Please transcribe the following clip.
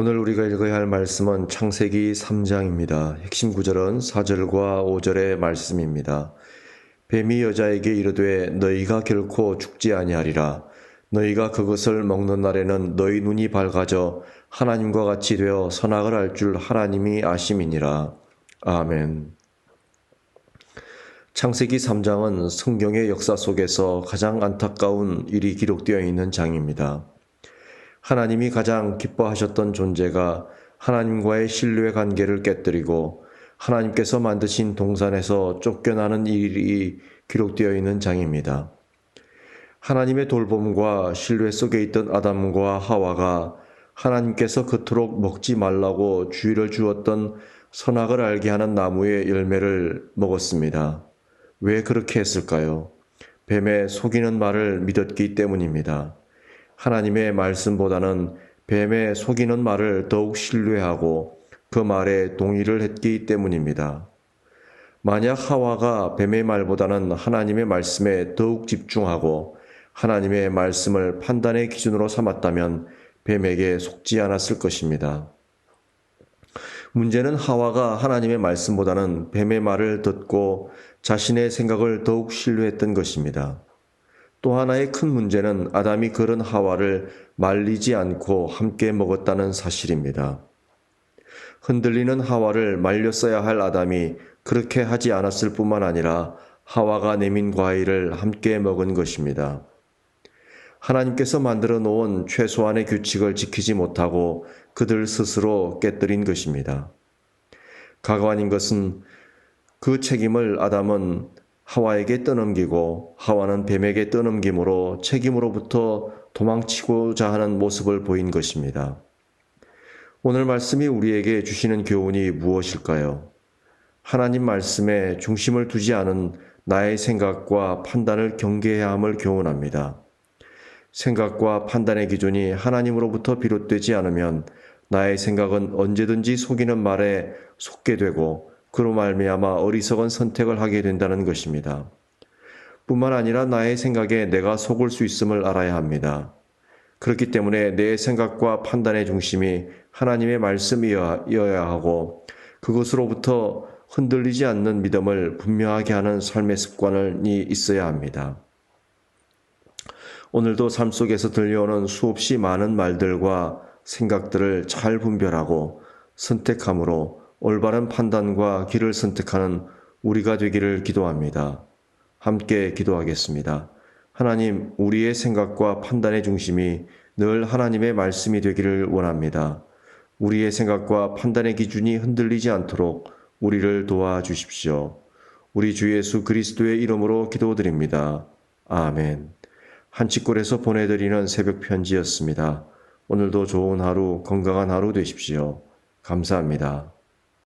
오늘 우리가 읽어야 할 말씀은 창세기 3장입니다. 핵심 구절은 4절과 5절의 말씀입니다. 뱀이 여자에게 이르되 너희가 결코 죽지 아니하리라. 너희가 그것을 먹는 날에는 너희 눈이 밝아져 하나님과 같이 되어 선악을 알 줄 하나님이 아심이니라. 아멘. 창세기 3장은 성경의 역사 속에서 가장 안타까운 일이 기록되어 있는 장입니다. 하나님이 가장 기뻐하셨던 존재가 하나님과의 신뢰 관계를 깨뜨리고 하나님께서 만드신 동산에서 쫓겨나는 일이 기록되어 있는 장입니다. 하나님의 돌봄과 신뢰 속에 있던 아담과 하와가 하나님께서 그토록 먹지 말라고 주의를 주었던 선악을 알게 하는 나무의 열매를 먹었습니다. 왜 그렇게 했을까요? 뱀의 속이는 말을 믿었기 때문입니다. 하나님의 말씀보다는 뱀의 속이는 말을 더욱 신뢰하고 그 말에 동의를 했기 때문입니다. 만약 하와가 뱀의 말보다는 하나님의 말씀에 더욱 집중하고 하나님의 말씀을 판단의 기준으로 삼았다면 뱀에게 속지 않았을 것입니다. 문제는 하와가 하나님의 말씀보다는 뱀의 말을 듣고 자신의 생각을 더욱 신뢰했던 것입니다. 또 하나의 큰 문제는 아담이 그런 하와를 말리지 않고 함께 먹었다는 사실입니다. 흔들리는 하와를 말렸어야 할 아담이 그렇게 하지 않았을 뿐만 아니라 하와가 내민 과일을 함께 먹은 것입니다. 하나님께서 만들어 놓은 최소한의 규칙을 지키지 못하고 그들 스스로 깨뜨린 것입니다. 가관인 것은 그 책임을 아담은 하와에게 떠넘기고 하와는 뱀에게 떠넘김으로 책임으로부터 도망치고자 하는 모습을 보인 것입니다. 오늘 말씀이 우리에게 주시는 교훈이 무엇일까요? 하나님 말씀에 중심을 두지 않은 나의 생각과 판단을 경계해야 함을 교훈합니다. 생각과 판단의 기준이 하나님으로부터 비롯되지 않으면 나의 생각은 언제든지 속이는 말에 속게 되고 그로 말미암아 어리석은 선택을 하게 된다는 것입니다. 뿐만 아니라 나의 생각에 내가 속을 수 있음을 알아야 합니다. 그렇기 때문에 내 생각과 판단의 중심이 하나님의 말씀이어야 하고 그것으로부터 흔들리지 않는 믿음을 분명하게 하는 삶의 습관이 있어야 합니다. 오늘도 삶 속에서 들려오는 수없이 많은 말들과 생각들을 잘 분별하고 선택함으로 올바른 판단과 길을 선택하는 우리가 되기를 기도합니다. 함께 기도하겠습니다. 하나님, 우리의 생각과 판단의 중심이 늘 하나님의 말씀이 되기를 원합니다. 우리의 생각과 판단의 기준이 흔들리지 않도록 우리를 도와주십시오. 우리 주 예수 그리스도의 이름으로 기도드립니다. 아멘. 한치골에서 보내드리는 새벽 편지였습니다. 오늘도 좋은 하루, 건강한 하루 되십시오. 감사합니다.